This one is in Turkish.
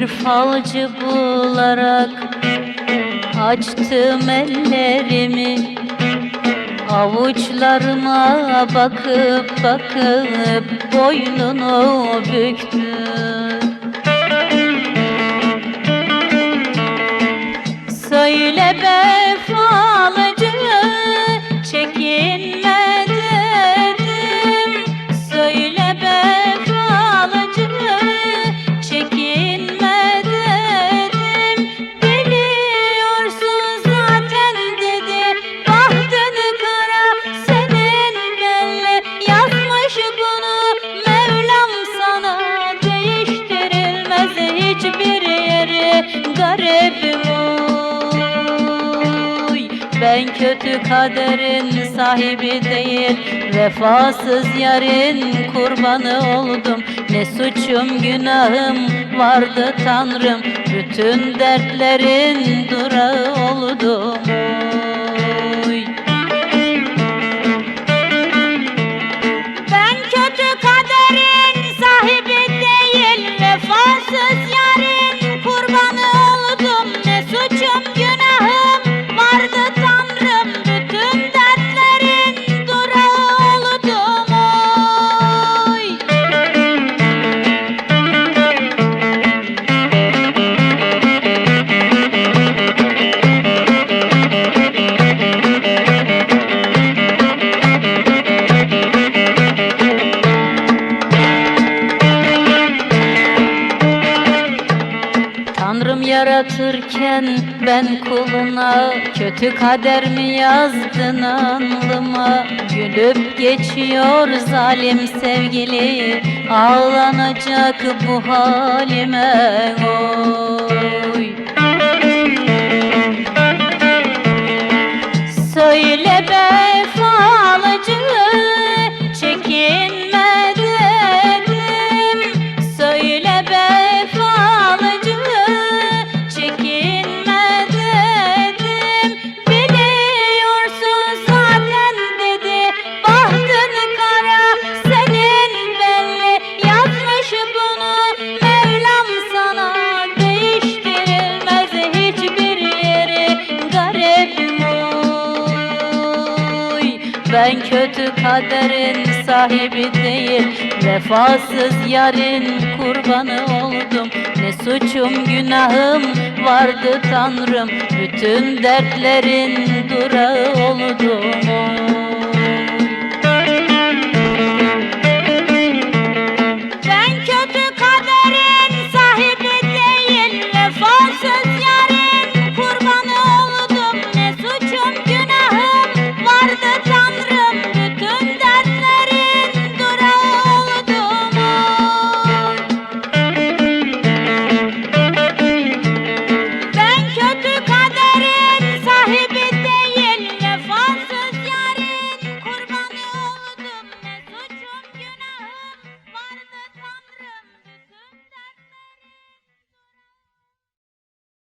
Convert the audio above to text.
halcı bularak Açtım ellerimi. Avuçlarıma bakıp bakıp boynunu büktüm Ben kötü kaderin sahibi değil Vefasız yarın kurbanı oldum. Ne suçum günahım vardı tanrım Bütün dertlerin durağı oldum Yaratırken ben kuluna Kötü kader mi yazdın alnıma Gülüp geçiyor zalim sevgili Ağlanacak bu halime. Oy Ben kötü kaderin sahibi değil Vefasız yarın kurbanı oldum. Ne suçum günahım vardı tanrım Bütün dertlerin durağı oldum